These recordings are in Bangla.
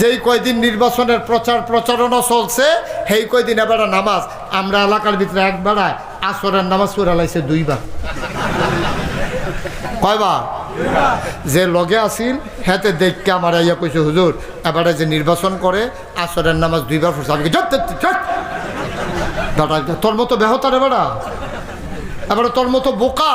যেই কয়দিন নির্বাচনের প্রচার প্রচারণা চলছে, সেই কয়দিন এবার নামাজ। আমরা এলাকার ভিতরে একবার আসরের নামাজ পড়ে লাইছে দুইবার। কয়বার? যে লগে আসিল হেতে দেখকে আমার ইয়া কইছে, হুজুর, এবারে যে নির্বাচন করে, আসরের নামাজ দুইবার পড়ছে। আমি তোর মতো বেহতার এবারা? এবারে তোর মতো বোকা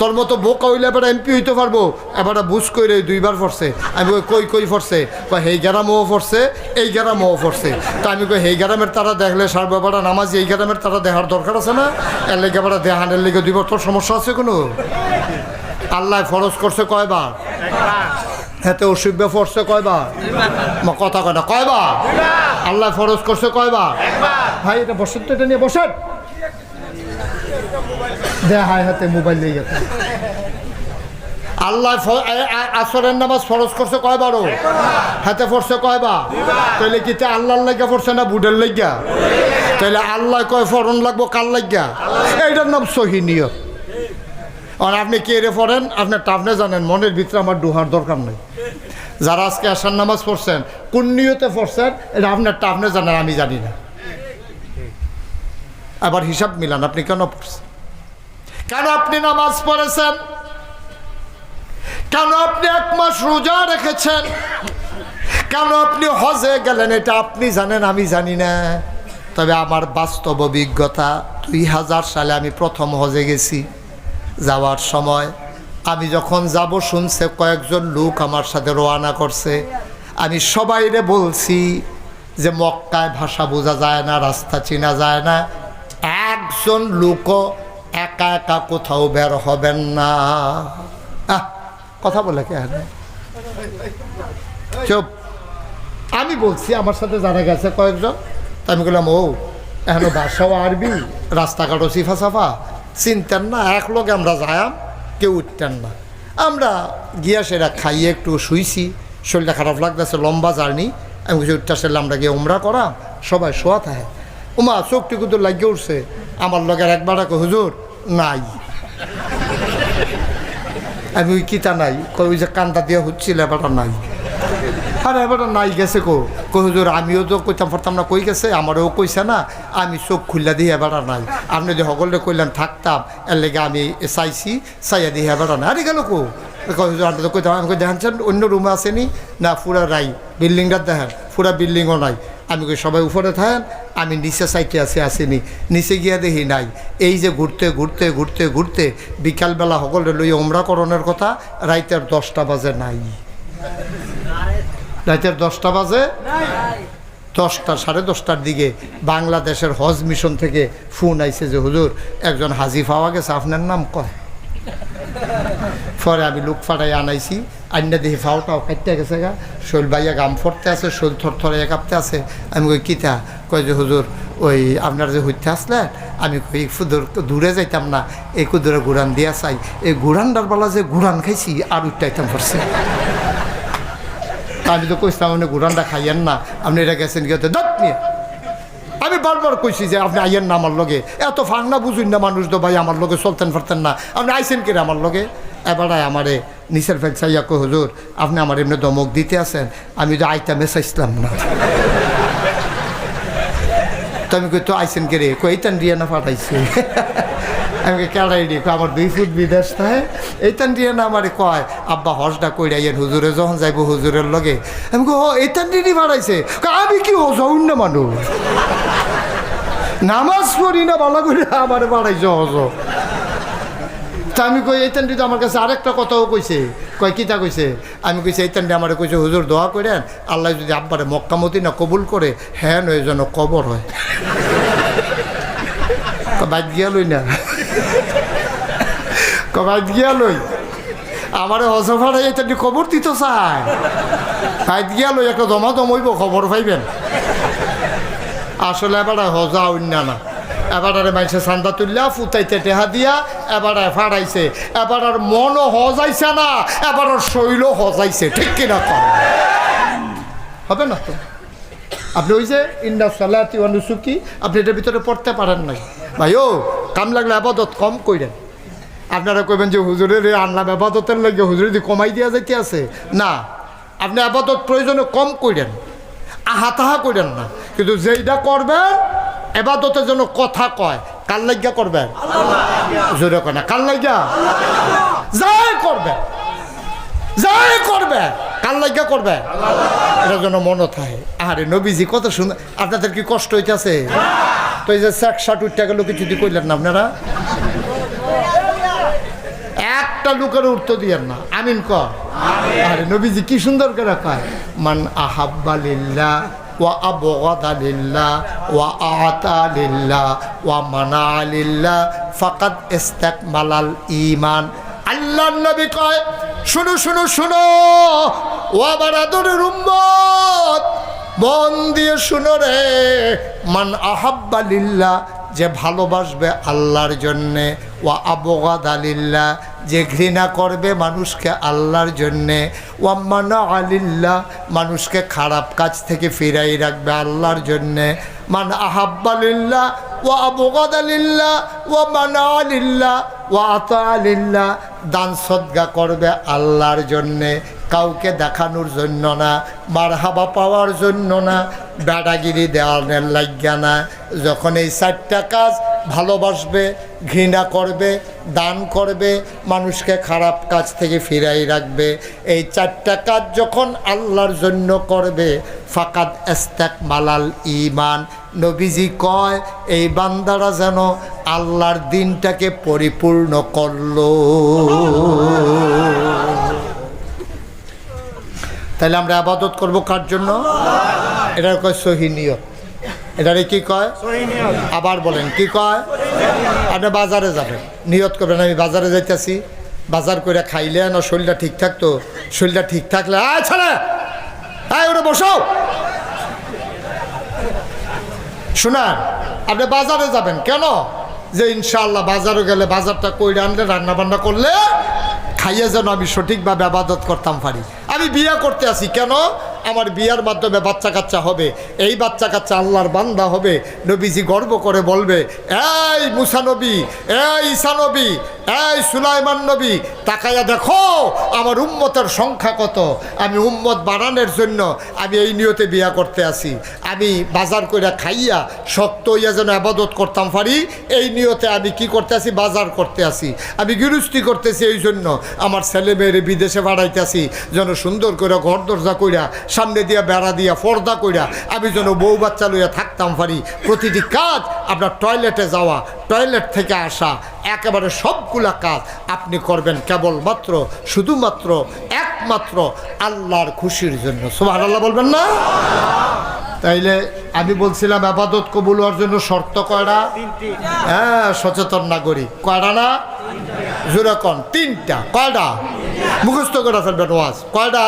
তোর মতো বোকা হইলে এবার এমপি হইতে পারব। এবারে বুঝ কইরে দুইবার পড়ছে আমি কই কই কই পড়ছে কই হেই গ্রামও পড়ছে এই গ্রামও পড়ছে তা আমি কই হেই গ্রামের তারা দেখলে সার ব্যাপারে নামাজ এই গ্রামের তারা দেখার দরকার আছে না? এর লেগে এবারে দেহানের লেগে দুইবার তোর সমস্যা আছে কোনো? আল্লাহ ফরজ করছে কয়বার? হাতে অসুখ পড়ছে কয়বার? মা কথা কয় না কয়বার? আল্লাহ ফরজ করছে কয়বার? ভাই এটা বসেন তো এটা নিয়ে বসেন। আল্লাহ আসরের নামাজ করছে কয়বারও? হাতে কয়বার? তাহলে কি আল্লাহর লাগিয়া না বুডের লাগিয়া তাহলে আল্লাহ কয় ফরন লাগবো কার লাগিয়া এইটার নাম সহিনিয়ত আর আপনি কে রে পড়েন? আপনার টাপনে জানেন, মনের ভিতরে আমার ডুহার দরকার নেই। যারা আজকে আসার নামাজ পড়ছেন, কোন নিয়তে পড়ছেন, এটা আপনার টাপনে জানেন, আমি জানি না। আবার হিসাব মিলান, আপনি কেন পড়ছেন? কেন আপনি নামাজ পড়েছেন? কেন আপনি এক মাস রোজা রেখেছেন? কেন আপনি হজে গেলেন, এটা আপনি জানেন, আমি জানি না। তবে আমার বাস্তব অভিজ্ঞতা, দুই হাজার সালে আমি প্রথম হজে গেছি যাওয়ার সময়। আমি যখন যাব, শুনছে কয়েকজন লোক আমার সাথে রওনা করছে। আমি সবাইরে বলছি যে, মক্কায় ভাষা বোঝা যায় না, রাস্তা চেনা যায় না। একজন লোকও একা একা কোথাও বের হবেন না। আহ, কথা বলে কে চুপ। আমি বলছি আমার সাথে যারা গেছে কয়েকজন তা আমি বললাম ও এখনও বাসাও আরবি রাস্তাঘাটও সিফা সাফা। চিনতেন না এক লোক আমরা যায়াম কেউ উঠতেন না। আমরা গিয়া সেটা খাইয়ে একটু শুইছি শরীরটা খারাপ লাগতেছে লম্বা জার্নি। আমি কিছু উঠতে আমরা গিয়ে উমরা করা সবাই শোয়া থাকে। উমা, চোখটি কিন্তু লাগিয়ে উঠছে। আমার লগের একবার হুজুর, নাই। আমি ওই কিতা নাই? ওই যে কান্দা দিয়ে হচ্ছিল, এবারটা নাই। আর, এবারটা নাই গেছে কো। হুজুর, আমিও তো কইতাম পারতাম না, কই গেছে? আমারও কইছে না, আমি চোখ খুললা দিয়ে এবারটা নাই। আপনি যে সকলে কইলেন থাকতাম, এর লেগে আমি চাইছি, চাইয়া দিয়ে এবারটা নাই। আরে, গেল কো? হুজুর, আপনি তো কইতাম, আমি দেখেন অন্য রুমে আসেনি? না, পুরা নাই বিল্ডিংটা দেখেন, পুরা বিল্ডিংও নাই। আমি কই, সবাই উপরে থাকেন, আমি নিচে সাইটে আছি, আসিনি। নিচে গিয়া দেখি নাই। এই যে ঘুরতে ঘুরতে ঘুরতে ঘুরতে বিকালবেলা সকলে লই করণের কথা, রাইতের দশটা বাজে নাই। রাইতের দশটা বাজে? দশটা, সাড়ে দশটার দিকে বাংলাদেশের হজ মিশন থেকে ফোন আইছে যে, হুজুর, একজন হাজি পাওয়া গেছে, আপনার নাম কয়? পরে আমি লোক ফাটাই আনাইছি আন্না দেখি ফাওটাও কাটতে গেছে গা। শৈল বাইয়া গাম ফরতে আছে, শৈল থর থরে কাঁপতে আছে। আমি কই, কিতা? কয় যে, হুজুর, ওই আপনার যে হইতে আসলেন আমি কই ফুদুর দূরে যাইতাম না, এই কুদুরে গুড়ান দিয়া চাই। এই গুড়ানটার বেলা যে গুড়ান খাইছি, আর উঠটাইতাম পড়ছে আমি তো কইতাম আপনি গুড়ানটা খাইয়েন না, আপনি এটা গেছেন গিয়ে দত নিয়ে। আমি বারবার কইছি যে আপনি আইয়েন না আমার লগে। এত ফাংনা বুঝুন না মানুষ তো ভাই আমার লগে চলতেন ফেরতেন না। আপনি আইসেন কিরে আমার লগে? এবারে আমারে নিচের ফেক চাইয়া কো, হুজুর, আপনি আমার এমনি দমক দিতে আছেন, আমি তো আইতা মেসাইছিলাম না। তো আমি কই, তো আইসেন কে কইতান দিয়ে না পাঠাইছে। আমি কেড়াই রে আমার দুই ফুট বিদেশ থাকে। এইতান দিয়ে না আমার কয়, আব্বা হজটা কইরাইয়েন হুজুরে যখন যাইব হুজুরের লগে। আমি কো এইতান দিয়ে বাড়াইছে। আমি কি হজ অন্য মানুষ? নামাজ পড়ি না, ভালো করে আমার বাড়াইছে হজ তা আমি কই এইতান তো আমার কাছে আরেকটা কথাও কইছে। কয় কিতা কইছে? আমি কইছি এইতান আমার কইছে, হুজুর, দোয়া করেন আল্লাহ যদি আব্বারে মক্কামতি না কবুল করে হ্যাঁ নয় যেন কবর হয়। বাদ গিয়া লই না কবাদ গিয়া লই। আমারে হসফার এইটা খবর দিত চাই বাইদ গিয়া লই একটা জমা জমইব খবর পাইবেন? আসলে এবার হজা অন্য না। এবার আর মাইছে চান্দা তুললা ফুটাইতে টেহা দিয়া, এবার ফাড়াইছে। এবার আর মনও হজাইছে না এবার আর শৈল হজাইছে। ঠিক কিনা? কর হবে না তো? আপনি ওই যে ইন্ডা সালাতি অনুসুকি আপনি এটার ভিতরে পড়তে পারেন নাই। ভাই ও কাম লাগলে আবাদত কম কইরেন। আপনারা কইবেন যে হুজুরের আনলাম আবাদতের লাগে হুজুরে যদি কমাই দেওয়া যাইতে আছে? না। আপনি আপাতত প্রয়োজনে কম করেন আহা তাহা করেন না। কিন্তু যেইটা করবেন এবাদতে যেন কথা কয়। কার লাগিয়া করবেন? জোরে কয় না কার লাগিয়া যাই করবেন। যাই করবে কার লাগিয়া করবে এটা যেন মনে থাকে। আরে নবীজি কত সুন্দর। আপনাদের কি কষ্ট হইতেছে? তো এই যে ষাট ষাট উঠতে গেল, কিছু কইলেন না আপনারা? একটা লোকের উত্তর দিয়েন না। আমিন ক আরে নবীজি কি সুন্দর করে কয় মান আহাব্বা লিল্লাহ ওয়া আবগাদা লিল্লাহ ওয়া আতা লিল্লাহ ওয়া মানা লিল্লাহ ফাকাদ ইস্তাকমালাল ঈমান। আল্লাহর নবী কয় শুনো শুনো শুনো ও আমার আদরের উম্মত মন দিয়ে শুনো রে মান আহাব্বা লিল্লাহ যে ভালোবাসবে আল্লাহর জন্যে। ও আবগাদ আলিল্লাহ যে ঘৃণা করবে মানুষকে আল্লাহর জন্যে। ও মানা আলিল্লাহ মানুষকে খারাপ কাজ থেকে ফিরাই রাখবে আল্লাহর জন্যে। মান আহাব্বালিল্লাহ ও আবগাদ আলিল্লাহ ও মানা আলিল্লাহ ও আতা আলিল্লাহ দান সদ্গা করবে আল্লাহর জন্যে। কাউকে দেখানোর জন্য না, মারহাবা পাওয়ার জন্য না, বেড়াগিরি দেওয়ানের লাগিয়া না। যখন এই চারটা কাজ ভালোবাসবে, ঘৃণা করবে, দান করবে, মানুষকে খারাপ কাজ থেকে ফিরাই রাখবে, এই চারটা কাজ যখন আল্লাহর জন্য করবে, ফাকাদ এস্তাক মালাল ইমান নবীজি কয়, এই বান্দারা যেন আল্লাহর দিনটাকে পরিপূর্ণ করল। তাহলে আমরা আবাদত করব কার জন্য? এটার কয় সহি নিয়ত। এটারে কি কয়? আবার বলেন কি কয়? আপনি বাজারে যাবেন। নিয়ত করবেন আমি বাজারে যাইতেছি। বাজার করে খাইলে না শরীরটা ঠিক থাকতো? শরীরটা ঠিক থাকলে আয় ছেলে আয় ওটা শোনান আপনি বাজারে যাবেন কেন? যে ইনশাল্লাহ বাজারে গেলে বাজারটা কইরে আনলে রান্না বান্না করলে খাইয়ে যেন আমি সঠিকভাবে আবাদত করতাম পারি। আমি বিয়ে করতে আসি কেন? আমার বিয়ার মাধ্যমে বাচ্চা কাচ্চা হবে, এই বাচ্চা কাচ্চা আল্লাহর বান্দা হবে, নবীজি গর্ব করে বলবে, এই মুসানবী এই ঈসা নবী, এই সুলাইমান নবী তাকাইয়া দেখো, আমার উম্মতের সংখ্যা কত? আমি উম্মত বাড়ানোর জন্য আমি এই নিয়তে বিয়া করতে আসি। আমি বাজার করে খাইয়া শক্ত হইয়া যেন আবাদত করতাম পারি, এই নিয়তে আমি কি করতে আসি? বাজার করতে আসি। আমি গৃহস্থী করতেছি এই জন্য। আমার ছেলে মেয়েরে বিদেশে বাড়াইতে আসি, যেন সুন্দর করে ঘর দরজা কইরা সামনে দিয়া বেড়া দিয়া পর্দা কইরা আমি যেন বউ বাচ্চা লইয়া থাকতাম পারি। প্রতিটি কাজ আপনার টয়লেটে যাওয়া টয়লেট থেকে আসা, একেবারে সবগুলা কাজ আপনি করবেন কেবলমাত্র, শুধুমাত্র, একমাত্র আল্লাহর খুশির জন্য। সোহান আল্লাহ বলবেন না? তাইলে আমি বলছিলাম আবাদত কবুল হওয়ার জন্য শর্ত কয়টা? হ্যাঁ সচেতন নাগরিক। কয়টা না? জোরাকন তিনটা। কয়টা? মুখস্থ করে ফেলবেন ওয়াজ। কয়টা?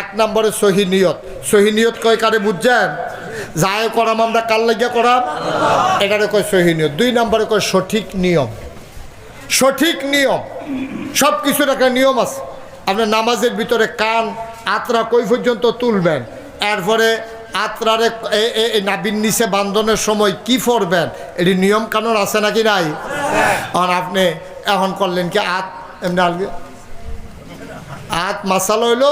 এক নম্বরে সহি নিয়ত। সহি নিয়ত কয় কারে বুঝছেন? যায় করাম আমরা কার লাগিয়া করাম? এটারে কয় সহি নিয়ত। দুই নম্বরে কয় সঠিক নিয়ম। সঠিক নিয়ম। সব কিছুর একটা নিয়ম আছে। আপনার নামাজের ভিতরে কান আত্রা কই পর্যন্ত তুলবেন? এরপরে আত্রারে নাবিন নিচে বান্ধনের সময় কি ফরবেন? এটি নিয়ম কানুন আছে নাকি নাই? আর আপনি এখন করলেন কি আত, এমনি আত মাসাল হইল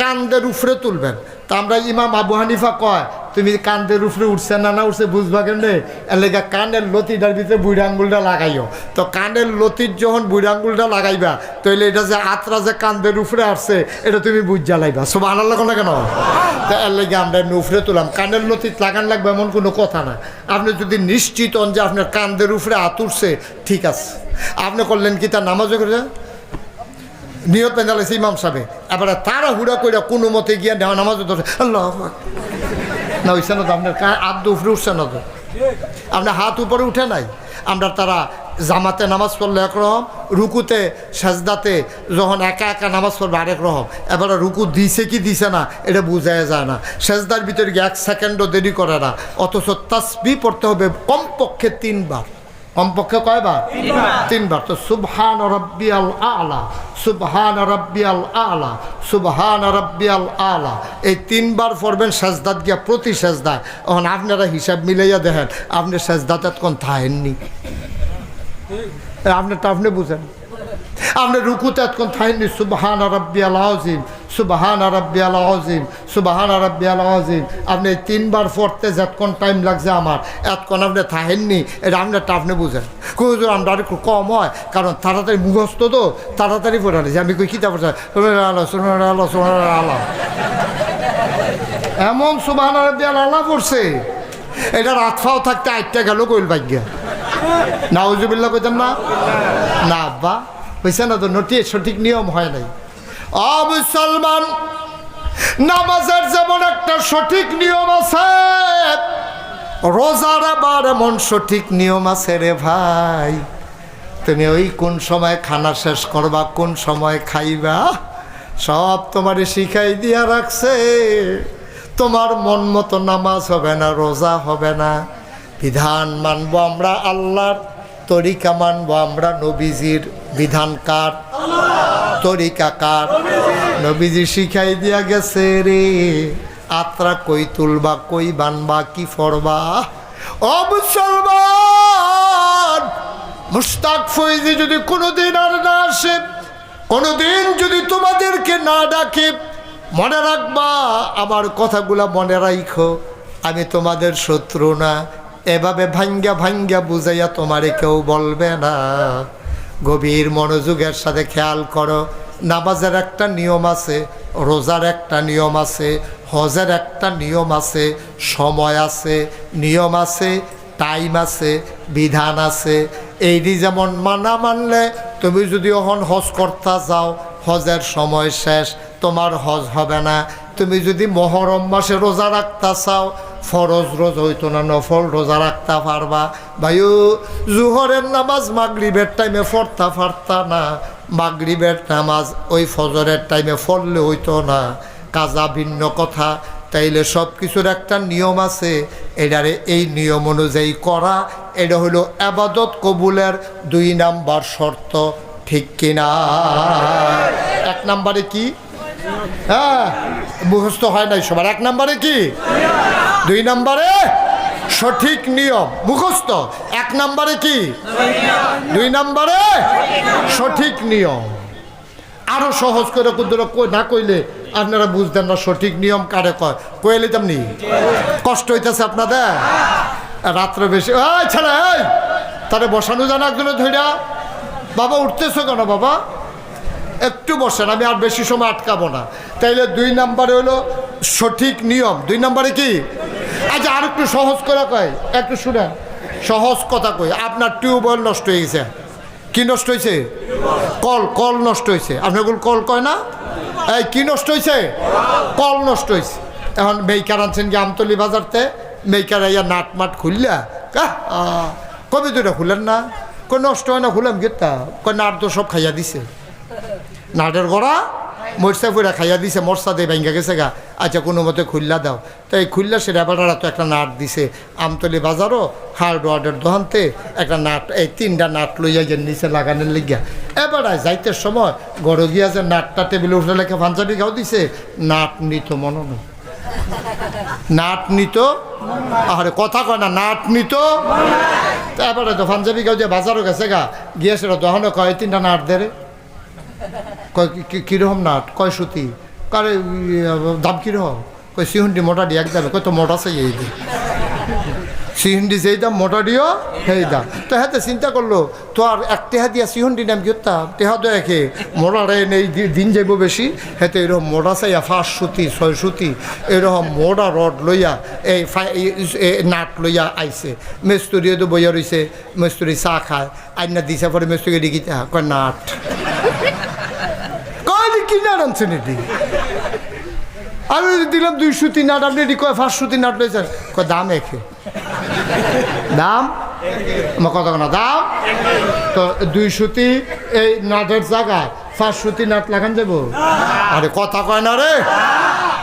কান্দের উফরে তুলবেন। তা আমরা ইমাম আবু হানিফা কয় তুমি কান্দের উপরে উঠছে না না উঠছে বুঝবা কেমনে? এলাকা কানের লতিটার ভিতরে বুড়ি আঙ্গুলটা লাগাইও। তো কানের লতির যখন বুড়ি আঙ্গুলটা লাগাইবা তাহলে এটা যে আত্রা যে কান্দের উপরে আসছে, এটা তুমি বুঝ জ্বালাইবা সব আনার লাগো না কেন? তো এর লেগে আমরা উপরে তুলাম। কানের লতিত লাগান লাগবে এমন কোনো কথা না। আপনি যদি নিশ্চিত হন যে আপনার কান্দের উপরে উঠছে, ঠিক আছে। আপনি করলেন কি তার নামাজও করে নিয়ত পেঁচালেছে ইমাম সাহেব। এবারে তারা হুড়া কইরা কোনো মতে গিয়া নেওয়া নামাজ ধরে। আল্লাহ। না, ওই তো আপনার আব্দ উপরে উঠছে না তো আপনার হাত উপরে উঠে নাই? আমরা তারা জামাতে নামাজ পড়লে একরকম রুকুতে, সাজদাতে যখন একা একা নামাজ পড়বে আরেক রহম এবারে রুকু দিছে কি দিছে না, এটা বোঝায় যায় না। সেজদার ভিতরে এক সেকেন্ডও দেরি করে না। অথচ তাসবি পড়তে হবে কমপক্ষে তিনবার। কমপক্ষে কয়বার? তিনবার। তো সুবহান রব্বিয়াল আলা সুবহান রব্বিয়াল আলা সুবহান রব্বিয়াল আলা। এই তিনবার পড়বেন সাজদাত গিয়া প্রতি সাজদায়। এখন আপনারা হিসাব মিলাইয়া দেখেন আপনি সাজদাতে কোন থাহেননি আপনারটা আপনি বুঝেন। আপনি রুকুতে এতক্ষণ থাইনি, সুবাহান রব্বি আল আজিম সুবাহান রব্বি আল আজিম সুবাহান রব্বি আল আজিম আপনি তিনবার পড়তে যতক্ষণ টাইম লাগছে আমার, এতক্ষণ আপনি থাহেননি এটা আপনারটা আপনি বুঝেন। কুজুর আমরা আর একটু কম হয়, কারণ তাড়াতাড়ি মুখস্থ তো, তাড়াতাড়ি পড়ে নিয়েছি আমি কই কিতাব পড়ছি? আল্লাহ সোনার আল্লাহ সোনার আল্লাহ। এমন সুবাহান রব্বি আল আল্লাহ পড়ছে, এটা রাতফাও থাকতে আটটা গেল কইল ভাগ্যা। নাউজুবিল্লা কইতাম না? না, আব্বা। বুঝছে না তো নটি, সঠিক নিয়ম হয় নাই। অ মুসলমান, নামাজের যেমন একটা সঠিক নিয়ম আছে, রোজার আবার এমন সঠিক নিয়ম আছে রে ভাই। তুমি ওই কোন সময় খানা শেষ করবা, কোন সময় খাইবা, সব তোমারে শিখাই দিয়া রাখছে। তোমার মন মতো নামাজ হবে না, রোজা হবে না। বিধান মানবো আমরা, আল্লাহর তরিকা মানবো আমরা নবীজির বিধান কার? তরিকা কার? নবীজি শিখাই দিয়া গেছে রে। আত্রা কই তুলবা, কই বানবা, কি ফরবা? ও মুস্তাক ফৈজি যদি কোনোদিন আর না আসে, কোনোদিন যদি তোমাদেরকে না ডাকে, মনে রাখবা, আমার কথাগুলা মনে রাখো আমি তোমাদের শত্রু না। এভাবে ভাঙ্গা ভাঙ্গা বুঝাইয়া তোমারে কেউ বলবে না। গভীর মনোযোগের সাথে খেয়াল করো। নামাজের একটা নিয়ম আছে, রোজার একটা নিয়ম আছে, হজের একটা নিয়ম আছে, সময় আছে, নিয়ম আছে, টাইম আছে, বিধান আছে। এইটি যেমন মানা মানলে, তুমি যদি এখন হজ করতে যাও, হজের সময় শেষ, তোমার হজ হবে না। তুমি যদি মহরম মাসে রোজা রাখতে চাও ফরজ রোজ হইতো না, নফল রোজা রাখতা পারবা। ভাইও জুহরের নামাজ মাগরিবের টাইমে ফরতা ফারতা না, মাগরিবের নামাজ ওই ফজরের টাইমে ফললে হইতো না। কাজা ভিন্ন কথা, তাইলে সব কিছুর একটা নিয়ম আছে, এটারে এই নিয়ম অনুযায়ী করা, এটা হলো আবাদত কবুলের দুই নাম্বার শর্ত, ঠিক কিনা? এক নাম্বারে কি? হ্যাঁ মুখস্থ হয় নাই সবার। এক নাম্বারে কি? দুই নাম্বারে সঠিক নিয়ম, মুখস্থ। এক নাম্বারে কি? দুই নাম্বারে সঠিক নিয়ম। আরও সহজ করে কুদুর না কইলে আপনারা বুঝতেন না সঠিক নিয়ম কারে কয়। কইলে তেমনি কষ্ট হইতেছে আপনাদের? রাত্রে বেশি এই তারে বসানো জানা একজনে বাবা, উঠতেছো কেন বাবা? একটু বসেন, আমি আর বেশি সময় আটকাবো না। তাইলে দুই নাম্বারে হলো সঠিক নিয়ম। দুই নাম্বারে কি? আচ্ছা আর একটু সহজ করে কয়, একটু শুনেন। সহজ কথা কই, আপনার টিউবওয়েল নষ্ট হয়ে গেছে। কি নষ্ট হয়েছে কল কল নষ্ট হয়েছে আপনার কল কয় না? এই, কি নষ্ট হয়েছে কল নষ্ট হয়েছে এখন মেইকার আনছেন কি আমতলি বাজারতে? মেইকার ইয়া নাট মাট খুললা? কবে দুটা খুলেন না? কই নষ্ট হয় না, খুলাম গেতা কই নাট তো সব খাইয়া দিছে। নাটের গড়া, মরসা ফুরা খাইয়া দিছে, মরসা দিয়ে ভেঙ্গা গেছে গা। আচ্ছা কোনো মতে খুললা দাও। তো এই খুললা সে রেবাটারা তো একটা নাট দিছে। আমতলি বাজারও হার্ডওয়ার্ডের দোকানতে একটা নাট, এই তিনটা নাট লইয়া যে নিচে লাগানোর লিগিয়া এবারে যাইতে সময় গড় গিয়া যে নাটটা টেবিলে উঠে লেখা, পাঞ্জাবি খাও দিছে? নাট নিত মনে নেই নাট নিত আরে, কথা কয় না, নাট নিত তারপরে তো পাঞ্জাবি গাও যে বাজারও গেছে গা। গিয়ে সেটা দহনে কয় তিনটা নাট দেরে কীরকম নাট? কয় সুতি? কারে ইয়ে, দাম কীরকম? কয় সিহুন্ডি মোটা দিয়ে একদম কয় তো মোটা চাই এই সিহুন্ডি যেই দাম মোটা দিও সেই দাম। তো হ্যাঁ চিন্তা করল তো আর এক টেহা দিয়া সিহুন্ডি নাম কি তা টেহা তো একে। মোটা রে নেই দিন যাইব বেশি। হেতে এরকম মোটা চাইয়া পাঁচ সুতি ছয় সুতি এরকম মোটা রড লইয়া এই নাট লইয়া আইছে। মেস্তুরিও তো বইয়া রইছে মেস্তুরি চাহ খায়। আইনা দিছে পরে মেস্তুরি ডিগিতে কয় নাট। আনছেন এটি আমি দিলাম দুই সুতি নাট আপনি এটি কয় পাঁচশো সুতি নাট রয়েছেন কয় দাম একে। দাম? আমার কথা না দাম? তো দুই সুতি এই নাটের জায়গায় পাঁচ সুতি নাট লাগান যাব আরে কথা কয় না রে।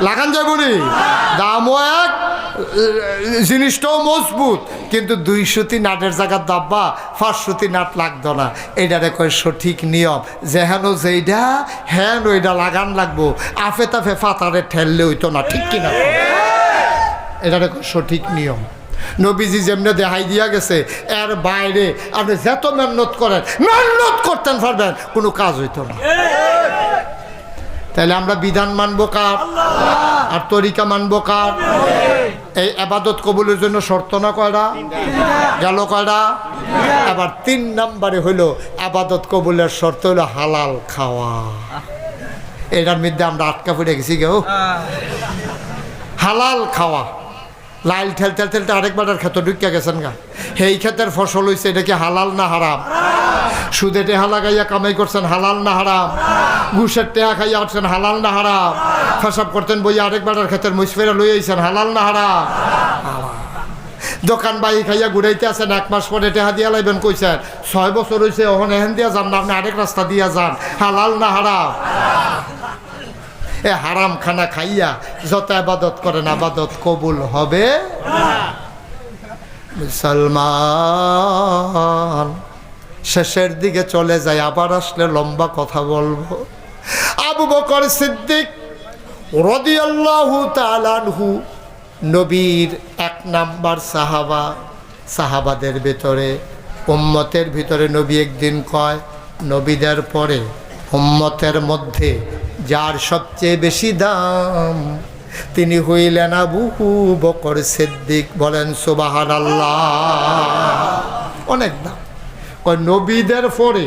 লাগান যাব দামও এক জিনিসটাও মজবুত। কিন্তু দুই সুতি নাটের জায়গার দাব্বা সুতি নাট লাগতো না। এইটারে কয় সঠিক নিয়ম। যেহেন যেইটা হ্যান ওইটা লাগান লাগবো। আফে তাফে ফাতারে ঠেললে হইতো না, ঠিক কিনা? এটারে কয় সঠিক নিয়ম। নবীজি যেমনি দেখাই দিয়া গেছে, এর বাইরে আপনি যত মেহনত করেন, মেহনত করতেন পারবেন, কোনো কাজ হইতো না। তাহলে আমরা বিধান মানবো কার? আর তরিকা মানবো কার? এই আবাদত কবুলের জন্য শর্ত না কয়টা? গেল কয়টা? আবার তিন নাম্বারে হইল, আবাদত কবুলের শর্ত হইল হালাল খাওয়া। এটার মধ্যে আমরা আটকা পড়ে গেছি কেউ হালাল খাওয়া। লাইল ঠেল ঠেল ঠেলতে আরেকবার ক্ষেত ঢুকিয়া গেছেন গা। সেই ক্ষেতের ফসল হয়েছে এটা কি হালাল না হারাম? সুদে টেহা লাগাইয়া কামাই করছেন, হালাল না হারাম? ঘুষের টেহা খাইয়া উঠছেন হালাল না হারাম? ফেসাব করতেন বই আরেকবার ক্ষেতের মুসফেরা লই আইছেন, হালাল না হারাম? দোকান বাই খাইয়া ঘুরাইতে আছেন, এক মাস পরে টেহা দিয়া লাইবেন কইছেন, ছয় বছর হয়েছে ওখানে এহেন দিয়া যান না, আপনি আরেক রাস্তা দিয়া যান, হালাল না হারাম? এ হারাম খানা খাইয়া যত আবাদত করেন, আবাদত কবুল হবে। মুসলমান, শেষের দিকে চলে যায়, আবার আসলে লম্বা কথা বলব। আবু বকর সিদ্দিক রদিয়াল্লাহু তালানহু নবীর এক নাম্বার সাহাবা, সাহাবাদের ভেতরে, উম্মতের ভিতরে নবী একদিন কয়, নবীদের পরে উম্মতের মধ্যে যার সবচেয়ে বেশি দাম, তিনি হইলেন আবু বকর সিদ্দিক। বলেন সুবাহান অনেক দাম। কয়, নবীদের পরে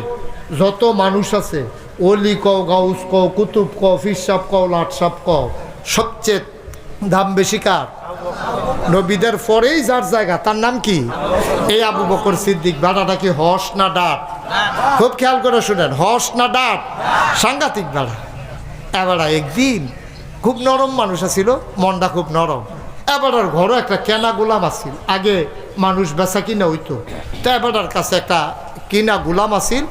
যত মানুষ আছে, অলি কও, গাউস কও, কুতুব কও ফিরসাপ কও লাটসাপ কও, সবচেয়ে দাম বেশি কার? নবীদের পরেই যার জায়গা, তার নাম কি? এই আবু বকর সিদ্দিক, বাড়াটা কি হস না ডাট? খুব খেয়াল করে শুনেন, হস না ডাট? সাংঘাতিক বাড়া। এবার একদিন খুব নরম মানুষ আছিল, মনটা খুব নরম। এবার ঘরও একটা কেনা গোলাম আছিল। আগে মানুষ বেচা কিনা হইতো। তো এবার কাছে একটা কিনা গোলাম আছিল।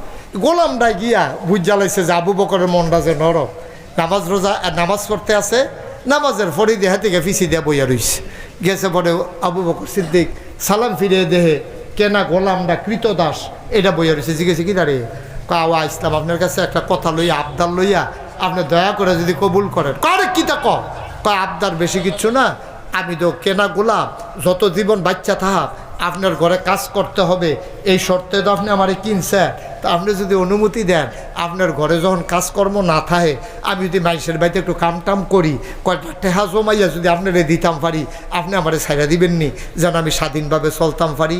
গোলামটা গিয়া বুঝ জ্বালাইছে যে আবু বকরের মনটা যে নরম। নামাজ রোজা নামাজ পড়তে আছে, নামাজের ফরি দেহা থেকে ফিসি দিয়া বইয়া রইছে। গেছে পরে আবু বকর সিদ্দিক, সালাম ফিরিয়ে দেহে, কেনা গোলামটা কৃতদাস, এটা বইয়া রয়েছে জিজ্ঞেসে কি দাঁড়িয়ে কাওয়া ইসলাম, আপনার কাছে একটা কথা লইয়া, আবদার লইয়া আপনি দয়া করে যদি কবুল করেন। করে কি তা কয় আবদার বেশি কিচ্ছু না, আমি তো কেনা গোলাম যত জীবন বাচ্চা থাক, আপনার ঘরে কাজ করতে হবে, এই শর্তে তো আপনি আমারে কিনছেন। তা আপনি যদি অনুমতি দেন, আপনার ঘরে যখন কাজকর্ম না থাকে, আমি যদি মাইসের বাড়িতে একটু কাম টাম করি কয়টা টেহা জমাইয়া যদি আপনারে দিতাম পারি, আপনি আমারে ছাইরা দিবেননি, যেন আমি স্বাধীনভাবে চলতাম পারি।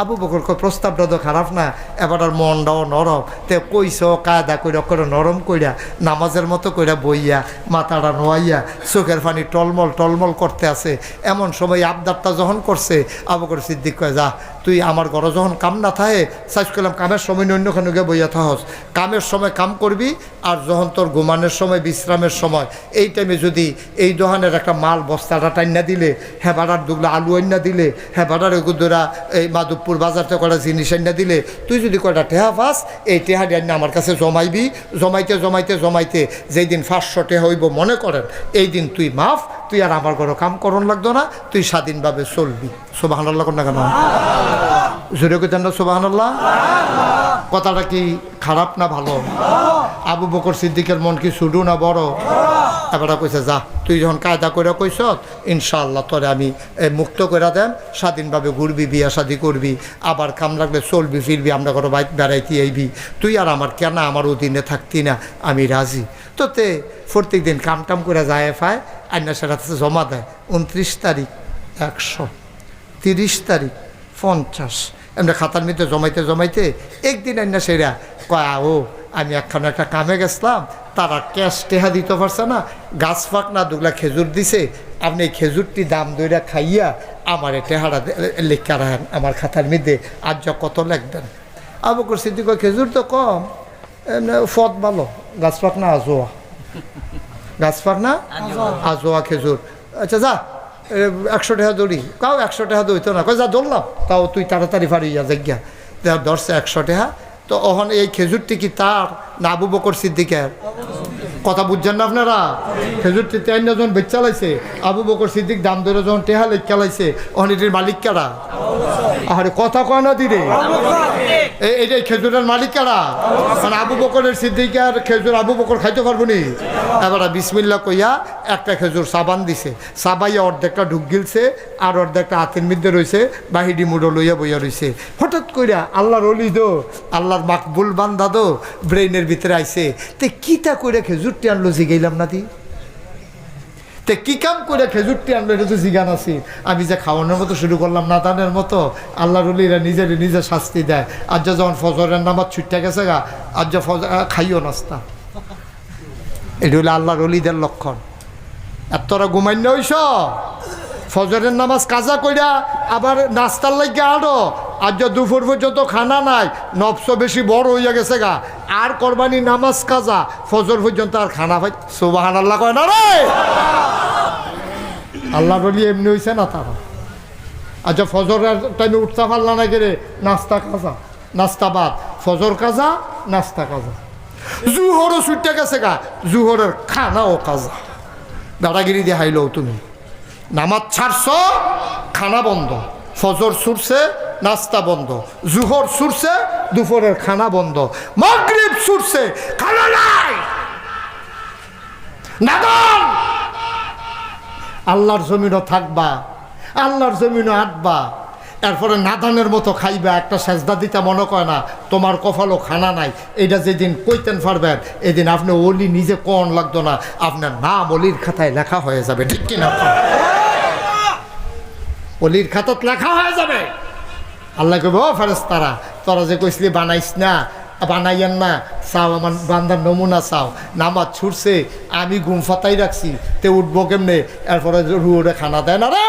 আবু বকর প্রস্তাবটা তো খারাপ না। এবার আর মনটাও নরম। তে কইস কায়দা কইরা করে নরম কইরা, নামাজের মতো কইরা বইয়া, মাথাটা নোয়াইয়া, চোখের পানি টলমল টলমল করতে আছে। এমন সময় আবদারটা যখন করছে, আবু বকর সিদ্দিক কয়, যা তুই আমার ঘরে যখন কাম না থাকে চাইজ করলাম কামের সময় অন্যখানে গিয়ে বইয়া থাকস। কামের সময় কাম করবি আর যখন তোর ঘুমানোর সময়, বিশ্রামের সময়, এই টাইমে যদি এই দোকানের একটা মাল বস্তাটা টাইনা দিলে হ্যাঁ বাড়ার দুগলা আলু আইনা দিলে হ্যাঁ বাড়ার গুদরা এই মাধবপুর বাজার থেকে কটা জিনিস আইনা দিলে, তুই যদি কয়টা টেহা পাস, এই টেহাটি আইনা আমার কাছে জমাইবি। জমাইতে জমাইতে জমাইতে যেই দিন পাঁচশো টেহা হইব মনে করেন, এই দিন তুই মাফ তুই আর আমার ঘরে কাম করন লাগতো না, তুই স্বাধীনভাবে চলবি। সোবাহান আল্লাহ না কেন? জোরে কইতেন না সোবাহান আল্লাহ কথাটা কি খারাপ না ভালো? আবু বকর সিদ্দিকের মন কি ছুডু না বড়? এবার কইছে, যা, তুই যখন কায়দা করে কইস ইনশাআল্লাহ তোরে আমি মুক্ত করে দেন, স্বাধীনভাবে ঘুরবি, বিয়া শাদি করবি, আবার কাম লাগলে চলবি, ফিরবি, আমরা কোনো বাইক বেড়াইতে আইবি। তুই আর আমার কেন আমার অধীনে থাকতি না? আমি রাজি। তো তে প্রত্যেক দিন কাম টাম করে যায় ফায় আইনা সেটা জমা দেয়। উনত্রিশ তারিখ, একশো। তিরিশ তারিখ, পঞ্চাশ। এমনি খাতার মধ্যে জমাইতে জমাইতে একদিন আইনা সেরা কয়া ও আমি একখানে একটা কামে গেছিলাম, তারা ক্যাশ টেহা দিতে পারছে না, গাছ ফাঁক না, দুগলা খেজুর দিছে। আপনি এই খেজুরটি দাম দইরা খাইয়া আমার টেহারা লেখা রাখেন আমার খাতার মধ্যে আজ যা কত লিখবেন? আবু করছি খেজুর তো কম ফদ ভালো, গাছ ফাঁক না আজোয়া গাছ ফাঁক না? আজোয়া। খেজুর। আচ্ছা যা একশো টাকা দৌড়ি। কাউ একশো টাকা দৌড়িত না। কয় যা দৌড়লাম। তাও তুই তাড়াতাড়ি ফাড়ি যা জায়গা যা ধরছে একশো টাকা। তো ওখানে এই খেজুরটি কি তার না আবু বকর সিদ্দিকের? কথা বুঝছেন না আপনারা? খেজুরটি তেন যখন বেচা লাইছে, আবু বকর সিদ্দিক দাম ধরে যখন টেহা লেখা লাইছে ওখান এটির মালিক কারা? আরে কথা কয় না এই এইটাই খেজুরের মালিক কারা? মানে আবু বকরের সিদ্দিক আর খেজুর আবু বকর খাইতে পারব নি? এবার বিসমিল্লা কইয়া একটা খেজুর সাবান দিছে। সাবাইয়া অর্ধেকটা ঢুক গিলছে, আর অর্ধেকটা হাতের মধ্যে রয়েছে বাহিডি মুড়ো লইয়া বইয়া রয়েছে হঠাৎ কইরা আল্লাহর অলি দো, আল্লাহর মাকবুল বান্দা দো, ব্রেইনের ভিতরে আইছে। তে কিতা কইরা খেজুরটি আনলো, জিগাইলাম না দি তে কি কাম করে খেজুরটি আনলো, এটা তো জিগান আছি। আমি যে খাওয়ানোর মতো শুরু করলাম না নাদানের মতো আল্লাহ রলিরা নিজের নিজে শাস্তি দেয়। আর যা যখন ফজরের নামাজ ছুটতে গেছে গা, আর যা ফজ খাইও নাস্তা। এটা হলো আল্লাহ রলিদের লক্ষণ। আর তোরা ঘুমাইন্য হইস ফজরের নামাজ কাজা কইরা আবার নাস্তার লাগে আরও আর যা দুপুর পর্যন্ত খানা নাই, নবস বেশি বড় হইয়া গেছে গা। আর কোরবানি নামাজ কাজা, ফজর পর্যন্ত আর খানা পাই সুবাহান আল্লাহ কয় না রে? আল্লাহ বলি, এমনি হইছে না তারা আচ্ছা ফজরের টাইমে উঠতে পারলা না গেলে নাস্তা কাজা, নাস্তা বাদ। ফজর কাজা, নাস্তা কাজা। জুহরও ছুটতে গেছে গা, জুহরের খানাও কাজা। দাদাগিরি হাইলো তুমি। নামাজ ছাড়ছ, খানা বন্ধ। ফজর ছুটছে নাস্তা বন্ধ। জুহর সুরছে, দুপুরের খানা বন্ধ। মাগরিব ছুটছে খানা নাই। আল্লাহর জমিনও থাকবা, আল্লাহর জমিনও আটবা। এরপরে নাদানের মতো খাইবা, একটা সেজদা দিতে মনে করে না, তোমার কফালও খানা নাই। এটা যেদিন কইতেন পারবেন, এদিন আপনি অলি নিজে কন লাগতো না, আপনার নাম অলির খাতায় লেখা হয়ে যাবে, ঠিক কিনা? অলির খাতত লেখা হয়ে যাবে। আল্লাহ কবে ও ফেরেস্তারা তোরা যে কইসলি বানাইস না, বানাইয়েন না, চাও আমার বান্দার নমুনা চাও, নামাজ ছুটছে, আমি গুম ফাতাই রাখছি, তে উঠবো কেমনে? এরপরে রুড়ে খানা দেয় না রে।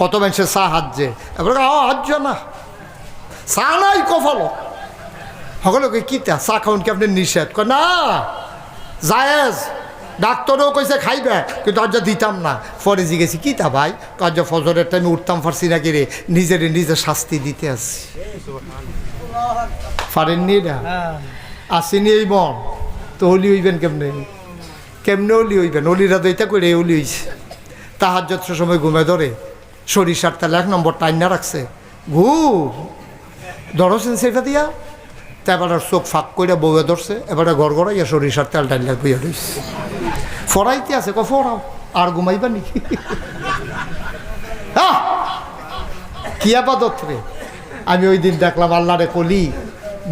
কত মানুষের চা হাজছে এরপরে হাজ্য না। চা নাই কফালো সকলকে কিতা চা খাউন কি আপনি নিষেধ? না, জায়েজ। ডাক্তারও কইছে খাইবে কিন্তু আজ দিতাম না। পরে জিগেছি কিতা ভাই? কাজ ফজরের টাইমে উঠতাম পারছি না কিরে নিজের নিজে শাস্তি দিতে আসছি। পারেননি না আসেনি এই মন। তো হলি হইবেন কেমনে? কেমনে হলি হইবেন? অলিরা দইতা করে হলি হইছে। তাহার যত সময় ঘুমে ধরে সরিষার তাহলে এক নম্বর টাইম না রাখছে। ঘুম! ধরছেন সেটা দিয়া। তা এবার চোখ ফাঁক করে বউয়ে ধরছে এবারে ঘর ঘর গড়াইয়া সরিষার তেল ডাইলা বইয়া রয়েছে ফরাইতে আছে ক ফরাও আর ঘুমাইবা নাকি! কি আপাদত রে? আমি ওই দিন দেখলাম আল্লাহরে কলি,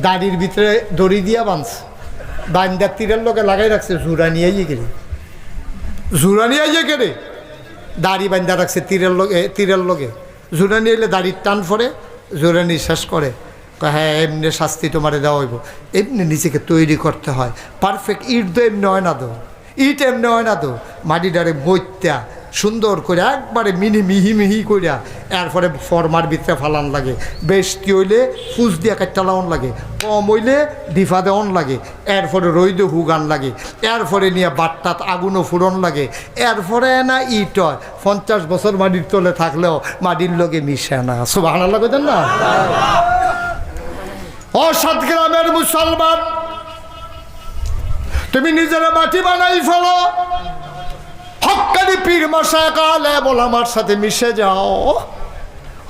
দাড়ির ভিতরে দড়ি দিয়া বাঁধছে। বান্দার তীরের লোকে লাগাই রাখছে জুরা নিয়ে গেলে। জুরা নিয়ে গেলে, দাড়ি বান্ধা রাখছে তীরের লগে তীরের লগে। জোরা নিয়ে এলে দাড়ির টান পরে জোরা নিঃশ্বাস করে। হ্যাঁ এমনি শাস্তি তোমারে দেওয়া হইব। এমনি নিজেকে তৈরি করতে হয়। পারফেক্ট ইট তো এমনি হয় না তো। ইট এমনি হয় না তো মাটিটারে বইত্যা সুন্দর করে একবারে মিনি মিহি মিহি করিয়া এরপরে ফরমার ভিতরে ফালান লাগে। বেশটি হইলে, ফুস দিয়া লাউন লাগে, কম হইলে ডিফা দেওয়ন লাগে, এরপরে রইদে হুগান লাগে, এরপরে নিয়ে বাট্টাত আগুনও ফুরন লাগে, এরপরে না ইট হয়, পঞ্চাশ বছর মাটির তলে থাকলেও মাটির লগে মিশে না। সব ভালো লাগে না? ও সাত গ্রামের মুসলমান তুমি নিজের মাটি বানাই ফেলো। হকানি পীর মশা কালে বল আমার সাথে মিশে যাও।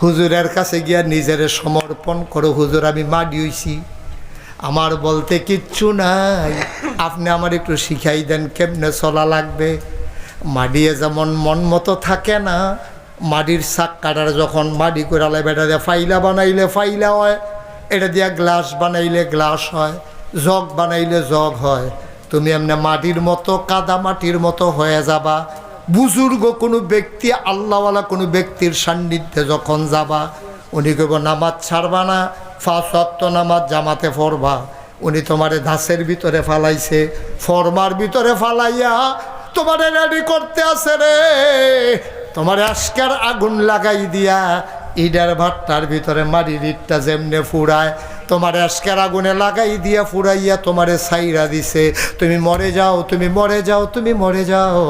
হুজুরের কাছে গিয়া নিজের সমর্পণ করো। হুজুর, আমি মাটি হইছি। আমার বলতে কিচ্ছু নাই। আপনি আমার একটু শিখাই দেন কেমনে চলা লাগবে। মাডিয়ে যেমন মন মতো থাকে না, মাটির শাক কাটার যখন মাটি করালে বেটা দিয়ে ফাইলা বানাইলে ফাইলা হয়, এটা দিয়া গ্লাস বানাইলে গ্লাস হয়, জগ বানাইলে জগ হয়। তুমি এমনি মাটির মতো, কাদা মাটির মতো হয়ে যাবা। বুজুর্গ কোনো ব্যক্তি, আল্লাহওয়ালা কোনো ব্যক্তির সান্নিধ্যে যখন যাবা, উনি কেব নামাজ ছাড়বা না ফাঁস অক্ত নামাজ জামাতে ফরবা উনি তোমারে ধাসের ভিতরে ফালাইছে, ফরমার ভিতরে ফালাইয়া, তোমারে রেডি করতে আছে রে। তোমার আজকের আগুন লাগাই দিয়া, ইডার ভাট্টার ভিতরে মাটির ইটটা যেমনে ফুরায় তোমার আজকের আগুনে লাগাই দিয়া ফুরাইয়া তোমারে সাইরা দিছে। তুমি মরে যাও, তুমি মরে যাও, তুমি মরে যাও।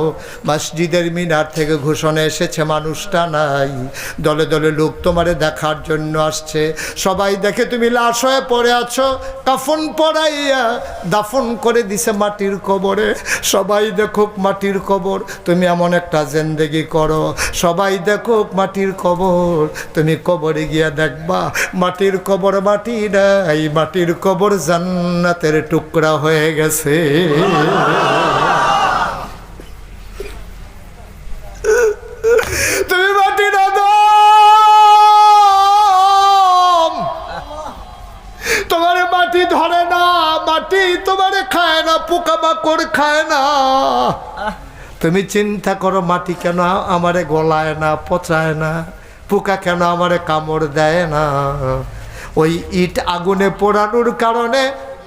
মসজিদের মিনার থেকে ঘোষণা এসেছে, মানুষটা নাই। দলে দলে লোক তোমারে দেখার জন্য আসছে। সবাই দেখে তুমি লাশ হয়ে পড়ে আছো, কাফন পড়াইয়া দাফন করে দিছে মাটির কবরে। সবাই দেখুক মাটির কবর, তুমি এমন একটা জেন্দেগি করো। সবাই দেখুক মাটির কবর, তুমি কবরে গিয়া দেখবা, মাটির কবর মাটি নাই মাটির কবর জান্নাতের টুকরা হয়ে গেছে। তুমি মাটি ধরে না, মাটি তোমার খায় না, পোকামাকড় খায় না। তুমি চিন্তা করো, মাটি কেন আমারে গলায় না, পচায় না, পোকা কেন আমারে কামড় দেয় না? ওই ইট আগুনে পোড়ানোর কারণে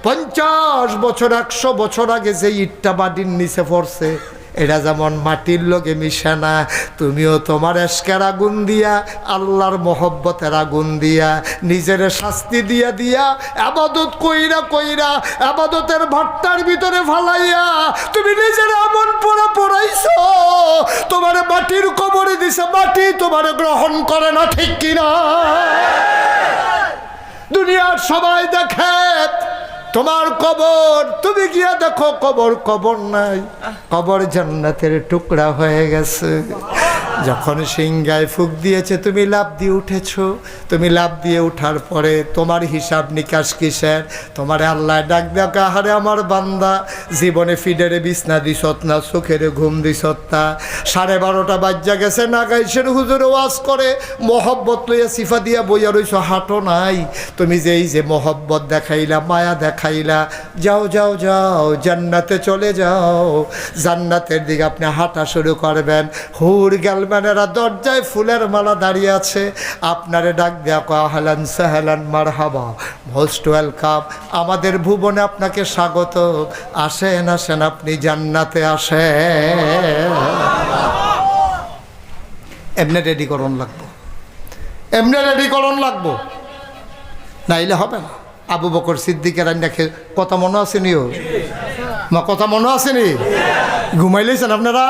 পঞ্চাশ বছর, একশো বছর আগে যে ইটটা মাটির নিচে পড়ছে এটা যেমন মাটির লোকে মিশে না, তুমিও তোমার এসকের আগুন দিয়া, আল্লাহর মহব্বতের আগুন দিয়া, নিজের শাস্তি দিয়া দিয়া, আবাদত কইরা কইরা, আবাদতের ভাট্টার ভিতরে ফালাইয়া, তুমি নিজের আমন পোড়া পড়াইছো। তোমার মাটির কবরে দিছে মাটি, তোমার গ্রহণ করে না ঠিক কিনা? দুনিয়ার সবাই দেখে। তোমার কবর তুমি গিয়া দেখো কবর কবর নাই। কবর জান্নাতের টুকরা হয়ে গেছে। যখন সিংগায় ফুক দিয়েছে তুমি লাভ দিয়ে উঠেছ। তুমি লাভ দিয়ে উঠার পরে তোমার হিসাব নিকাশ কিসের? তোমার আল্লাহ ডাক দেখা হারে আমার বান্দা? জীবনে ফিডেরে বিছনা দিছত না চোখের ঘুম দিছত না। সাড়ে বারোটা বাজ্যা গেছে না গাইছেন হুজুরে ওয়াজ করে মহব্বত লইয়া সিফা দিয়া বইয়া রইছ হাঁটো নাই। তুমি যে এই যে মহব্বত দেখাইলা মায়া দেখাইলা যাও যাও যাও, জান্নাতে চলে যাও। জান্নাতের দিকে আপনি হাঁটা শুরু করবেন। হুর গেলম্যানেরা দরজায় ফুলের মালা দাঁড়িয়ে আছে। আপনারে ডাক দেওয়া কাহালান সাহালান মার হাবা মোস্ট ওয়েলকাম আমাদের ভুবনে আপনাকে স্বাগত। আসেন আসেন, আপনি জান্নাতে আসেন। এমনি রেডি করণ লাগবো। এমনি রেডি করণ লাগবো। নাইলে হবে না। আবু বকর সিদ্দিকের দেখে কথা মনে আছে ও মা কথা মনে আসেনি ঘুমাইলেছেন আপনারা?